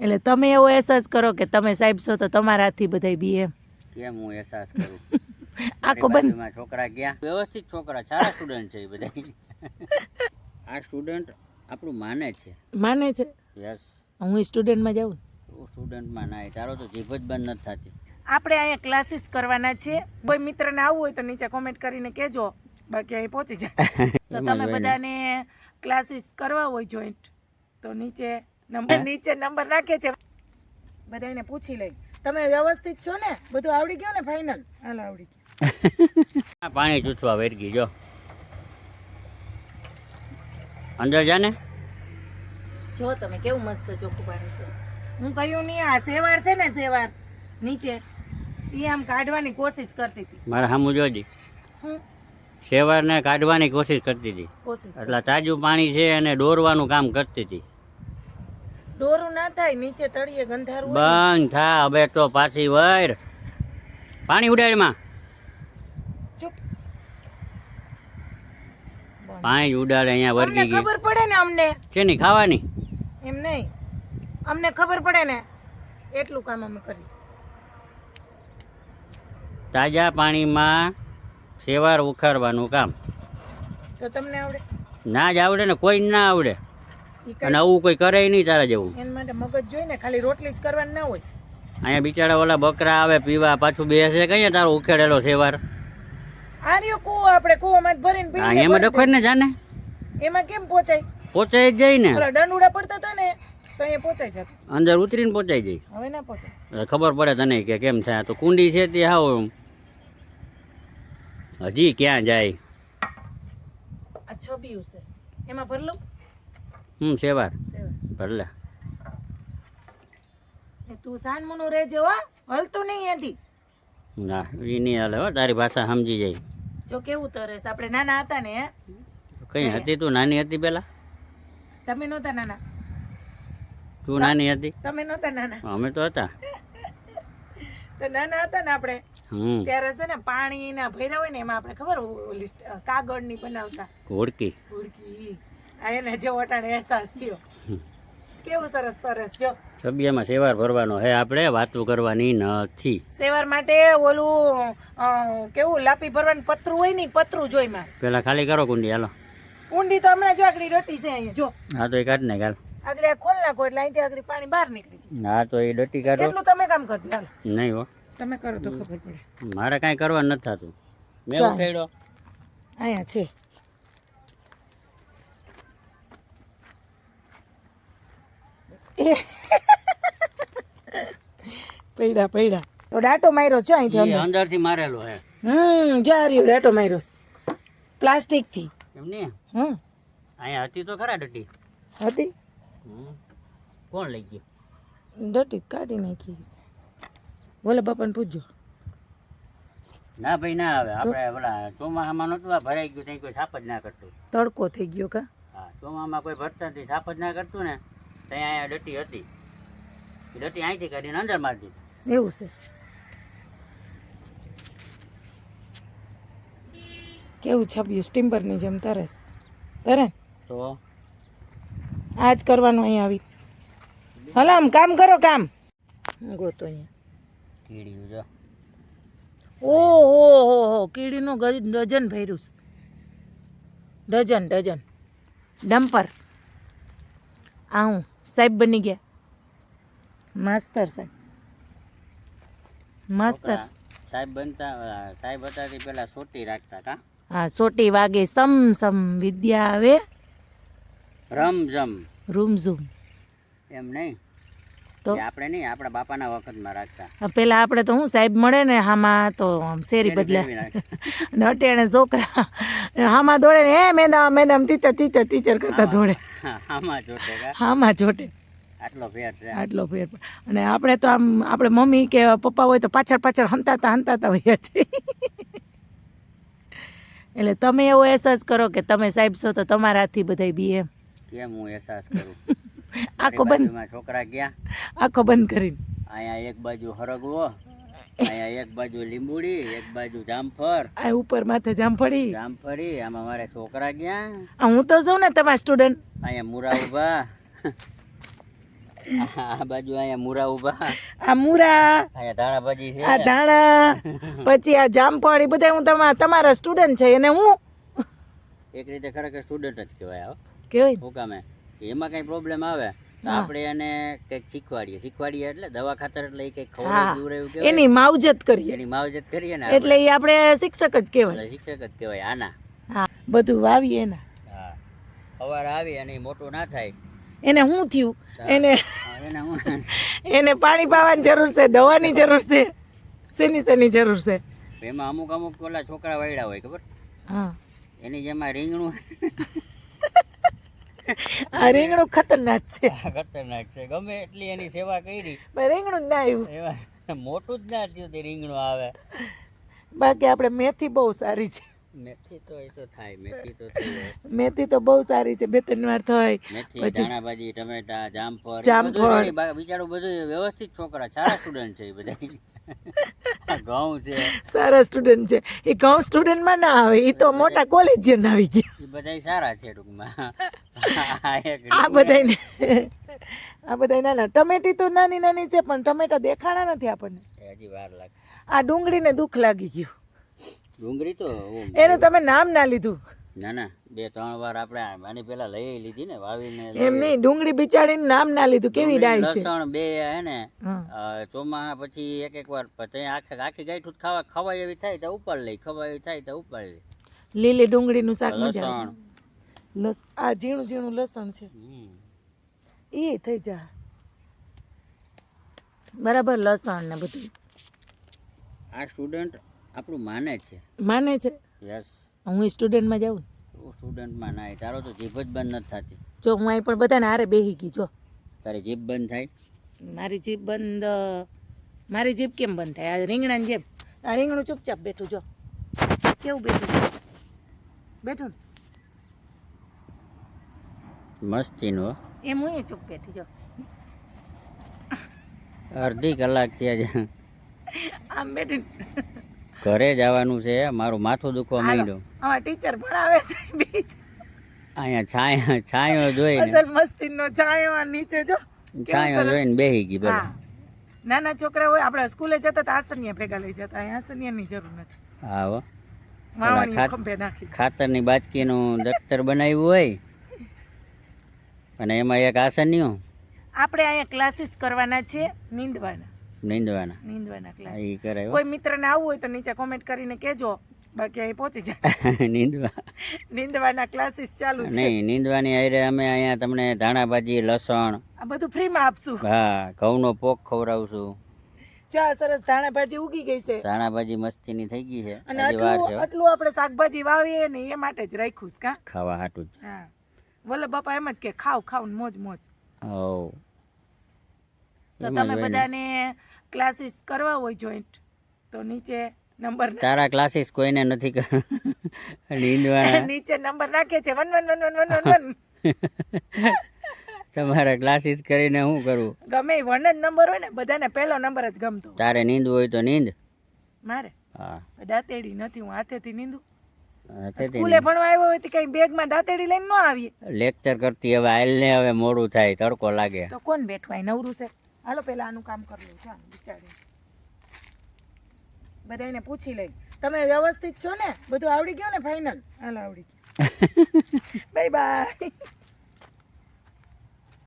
એટલે તમે એવો અહેસાસ કરો કે તમે સાહેબ છો તો તમારા હાથથી બધાય બી એમ કેમ હું અહેસાસ કરું? આખો બંધ. છોકરા ગયા. વ્યવસ્થિત છોકરા સારા સ્ટુડન્ટ છે એ બધા આ સ્ટુડન્ટ આપણું માને છે. માને છે? યસ હું સ્ટુડન્ટમાં જાઉં? તું સ્ટુડન્ટમાં ના તારો તો જીભ જ બંધ નથી થતી. આપણે અહીંયા ક્લાસીસ કરવાના છે. કોઈ મિત્રને આવવું હોય તો નીચે કોમેન્ટ કરીને કહેજો. બાકી અહીં પહોંચી જશે તો તમે. બધાને ક્લાસીસ કરવા હોય જોઈન્ટ તો નીચે નંબર નીચે નંબર નાખે છે. બધાને પૂછી લઈ. તમે વ્યવસ્થિત છો ને? બધું આવડી ગયું ને ફાઇનલ હાલ આવડી ગયું. આ પાણી ચૂસવા વેરગી જો. અંદર જા ને. જો તમે કેવું મસ્ત ચોખ્ખું પાણી છે. હું કહ્યું નહીં આ સેવાર છે ને સેવાર? નીચે. એ આમ કાઢવાની કોશિશ કરતી હતી. મારા સામું જોજી હું? શેવારને કાઢવાની કોશિશ કરતી હતી. કોશિશ એટલે તાજું પાણી છે અને દોરવાનું કામ કરતી હતી. ડોરું ના થાય નીચે તળિયે ગંધારું બંધ થા હવે તો પાછી વર. પાણી ઉડાડમાં ચૂપ. પાણી ઉડાડે અહીંયા વર્ગી ગઈ ખબર પડે ને અમને. છે ની ખાવાની? એમ નહીં. અમને ખબર પડે ને. એટલું કામ અમે કરી તાજા પાણીમાં સેવાર ઉખાડવાનું કામ. તો તમને આવડે? ના જ આવડે ને કોઈ ના આવડે. અને આવું કોઈ કરે નહીં તારા જેવું. એના માટે મગજ જોઈ ને ખાલી રોટલી જ કરવાની ના હોય. અહીંયા બિચારા ઓલા બકરા આવે પીવા પાછું બેસે. કઈ તારો ઉખેડેલો સેવાર? આ રહ્યો કૂવો આપણે કૂવામાં જ ભરીને પીને એમાં ડખોડ ને જાને. એમાં કેમ પહોંચાય પહોંચાઈ જાય ને. ઓલા દંડુડા પડતા હતા ને તો અહીંયા પહોંચાઈ જતો. અંદર ઉતરીને પહોંચાઈ જાય. હવે ના પહોંચાય ખબર પડે તને કે કેમ થાય. તો કુંડી છે તે હાવ હજી ક્યાં જાય? આ છબી છે. એમાં ભરલું હમ સેવાર. ભરલે તું સાનમુનું રહેજે હો હલતું નહીં એથી. ના એ નહીં હાલે હો તારી ભાષા સમજી જાય. જો કેવું તરસ આપણે નાના હતા ને કઈ હતી તું નાની હતી પેલા? તમે નહોતા નાના. તું નાની હતી? તમે નહોતા નાના. અમે તો હતા. તો નાના હતા ને આપણે હમ. ત્યારે છે ને પાણી ના ભર્યા હોય ને એમાં આપણે ખબર કાગળની કાગળની બનાવતા. હુડકી આ એને જે વટાણે અહેસાસ થયો. કેવું સરસ તરસ જો. સભ્યમાં સેવાર ભરવાનો હે આપણે વાતું કરવાની નથી. સેવાર માટે ઓલું કેવું લાપી ભરવાનું પતરું હોય ને પતરું જોઈ માં પેલા ખાલી કરો કુંડી હાલો. કુંડી તો હમણાં જો આગળ ડટી છે અહીંયા જો. હા તો એ કાઢ ને ગાલ આગળ ખોલ નાખો એટલે અહીંથી આગળ પાણી બહાર નીકળી જાય. હા તો એ ડટી કાઢો. એટલું તમે કામ કરજો હાલો. નહીં હો. તમે કરો તો ખબર પડે. મારે કાંઈ કરવાનું નથી થતું. મેં. ઉઠાડ્યો અહીંયા છે. પૈડા પૈડા. તો ડાટો માર્યો છો અહીંથી અંદર. અંદરથી મારેલો હે. હમ જા રહ્યો ડાટો માર્યો પ્લાસ્ટિકથી. એમ નહીં હમ. અહીંયા હતી તો ખરા ડટી? હતી. કોણ લઈ ગયું? ડટી કાઢી નાખી. બોલે બાપાને પૂછજો. ના ભાઈ ના આવે. આપણે ઓલા ચોમાસામાં નહોતું આ ભરાઈ ગયું ત્યાં કોઈ સાપ જ ના કરતું. તડકો થઈ ગયો કા? હા ચોમાસામાં કોઈ ભરતા નથી સાપ જ ના કરતું ને. ત્યાં અહીંયા ડટી હતી. ડટી અહીંથી કાઢીને અંદર મારી દીધી. એવું છે. કેવું છપ્યું સ્ટીમ્બરની જેમ તરસ. તરે? તો? આ જ કરવાનું અહીંયા આવી. હલો આમ કામ કરો કામ. ગોતો અહીંયા. કીડ્યું જો. ઓહો હો હો કીડીનું ડઝન ભર્યું છે. Dozen dozen. ડમ્પર. આ હું સાહેબ બની ગયા. માસ્તર સાહેબ. માસ્તર. સાહેબ બનતા સાહેબ હતા તે પેલા સોટી રાખતા કા? હા સોટી વાગે સમ સમ વિદ્યા આવે. રમઝમ રૂમ ઝૂમ. એમ નહીં? તો? આપણે નહીં આપણા બાપાના વખતમાં રાખતા. પેલા આપણે તો હું સાહેબ મળે ને હામાં તો આમ શેરી બદલે. અને અટેણે છોકરા હામાં દોડે ને હે madam madam teacher teacher teacher કરતા દોડે. હામાં જોટે હામાં જોટે આટલો ફેર છે. આટલો ફેર. અને આપણે તો આમ આપણે મમ્મી કે પપ્પા હોય તો પાછળ પાછળ હંતાતા હંતાતા હોઈએ છે એટલે તમે એવો અહેસાસ કરો કે તમે સાહેબ છો તો તમારા બધા બધાય બી એમ. કેમ હું અહેસાસ કરું? આખો બંધ. છોકરા ગયા. આખો બંધ કરીને. અહીંયા એક બાજુ હરગવો અહીંયા એક બાજુ લીંબુડી એક બાજુ જામફળ. આ ઉપર માથે જામફળી. જામફળી આમાં મારે છોકરા ગયા. હું તો છું ને તમારા સ્ટુડન્ટ અહીંયા મુરા ઊભા આ બાજુ અહીંયા મુરા ઊભા આ મુરા અહીંયા ધાણા ભાજી છે. આ ધાણા પછી આ જામફળ એ બધા હું તમારા તમારા સ્ટુડન્ટ છે અને હું? એક રીતે ખરેખર સ્ટુડન્ટ જ કહેવાય હો કેવાય હું કામે એમાં કઈ પ્રોબ્લેમ આવે તો આપણે એને કંઈક શીખવાડીએ. શીખવાડીએ એટલે દવા ખાતર એટલે એ કંઈક દૂર ખવડાવી પીવડાવ્યું એની માવજત કરીએ. એની માવજત કરીએ ને એટલે એ આપણે શિક્ષક જ કહેવાય. શિક્ષક જ કહેવાય આના. હા બધું વાવીએ એના. હા. સવારે આવી અને મોટું ના થાય. એને શું થયું? એને એને એને પાણી પાવાની જરૂર છે દવાની જરૂર છે શેની શેની જરૂર છે? એમાં અમુક અમુક ઓલા છોકરા વાયડા હોય ખબર? હા. એની જેમાં રીંગણું. આ રીંગણું ખતરનાક છે. ખતરનાક છે. ગમે એટલી એની સેવા કરી. પણ રીંગણું જ ના આવ્યું. મોટું જ ના થયું તે રીંગણું આવે. બાકી આપણે મેથી બહુ સારી છે. મેથી તો એ તો થાય મેથી તો મેથી તો બહુ સારી છે બે ત્રણ વાર થાય. પછી ધાણાભાજી ટમેટા જામફળ જામફળ. બિચારું બધું વ્યવસ્થિત છોકરા સારા સ્ટુડન્ટ છે બધા. ઘઉં છે. સારા સ્ટુડન્ટ છે. એ ઘઉં સ્ટુડન્ટમાં ના આવે એ તો મોટા કોલેજિયન આવી ગયા. બધા સારા છે ટૂંકમાં. આ બધાને આ બધા નાના ટમેટી તો નાની નાની છે પણ ટમેટા દેખાણા નથી આપણને. હજી વાર લાગે આ ડુંગળીને દુઃખ લાગી ગયું. ડુંગળી તો એનું તમે નામ ના લીધું. ના ના બે ત્રણ વાર આપણે આની પેલા લઈ લીધી ને વાવીને એમ નહીં ડુંગળી બિચારીને નામ ના લીધું કેવી ડાય છે? લસણ બે હે ને ચોમાસા પછી એક એક વાર પછી આખે આખી ગાંઠું ખાવા ખવાય એવી થાય તો ઉપર લઈ ખવાય એવી થાય તો ઉપર લઈ. લીલી ડુંગળીનું શાક મજા લસ આ ઝીણું ઝીણું લસણ છે. એ થઈ જા. બરાબર લસણ ને બધું. આ સ્ટુડન્ટ આપણું માને છે. માને છે? યસ હું સ્ટુડન્ટમાં જાઉં તું સ્ટુડન્ટમાં ના તારો તો જીભ જ બંધ નથી થતી. જો હું અહીં પણ બધાને હારે બેહી ગઈ જો. તારી જીભ બંધ થાય? મારી જીભ બંધ મારી જીભ કેમ બંધ થાય? આ રીંગણાની જેમ. આ રીંગણું ચૂપચાપ બેઠું જો. કેવું બેઠું? બેઠું બેઠું મસ્તીનો નો. એમ હું ચૂપ બેઠી જો. અડધી કલાક ત્યાં જ આમ બેઠી. ઘરે જવાનું છે મારું માથું દુખવા માંડ્યું. હા ટીચર ભણાવે છે બીચ અહીંયા છાંયો છાયો જોઈ અસલ મસ્તીનો છાંયો નીચે જો. છાંયો જોઈને બેહી ગઈ બરાબર. નાના છોકરા હોય આપણે સ્કૂલે જતા તો આસનિયા ભેગા લઈ જતા. અહીંયા આસનિયાની જરૂર નથી. હા ખાતરની બાચકીનું દફતર બનાવ્યું હોય અને એમાં એક આસન નહીં આપણે અહીંયા ક્લાસીસ કરવાના છે નીંદવાના. નીંદવાના. નીંદવાના ક્લાસ એ કરાય કોઈ મિત્રને આવવું હોય તો નીચે કોમેન્ટ કરીને કહેજો બાકી અહીં પહોંચી જાય નીંદવા. નીંદવાના ક્લાસીસ ચાલુ છે. નહીં નીંદવાની આયરે અમે અહીંયા તમને ધાણાભાજી લસણ આ બધું ફ્રીમાં આપશું. હા ઘઉંનો પોક ખવડાવશું. ચા સરસ ધાણા ભાજી ઉગી ગઈ છે. ધાણાભાજી મસ્તીની થઈ ગઈ છે. અને આટલું આટલું આપણે શાકભાજી વાવીએ ને એ માટે જ રાખ્યું છે કા? ખાવા હાટું જ. હા. વલ્લભ બાપા એમ જ કે ખાવ ખાવ ને મોજ મોજ. હવ. તો તમે બધાને ક્લાસીસ કરવા હોય જોઈન્ટ તો નીચે નંબર તારા ક્લાસીસ કોઈને નથી કર નીચે નંબર નાખે છે. One one one one one one one. તમારે ક્લાસીસ કરીને શું કરું? ગમે વન જ નંબર હોય ને બધાને પહેલો નંબર જ ગમતો તારે નીંદ હોય તો નીંદ. મારે? હા. દાંતેડી નથી હું હાથેથી નીંદું. સ્કૂલે ભણવા આવ્યો હોય તો કઈ બેગમાં દાંતેડી લઈને ન આવીએ? લેક્ચર કરતી હવે આયલને હવે મોડું થાય તડકો લાગે. તો કોણ બેઠું આય નવરું છે? હાલો પેલા આનું કામ કરી લઉં ચાલ બિચારી બધાને પૂછી લઈ. તમે વ્યવસ્થિત છો ને? બધું આવડી ગયું ને ફાઇનલ? હાલો આવડી ગયું. Bye bye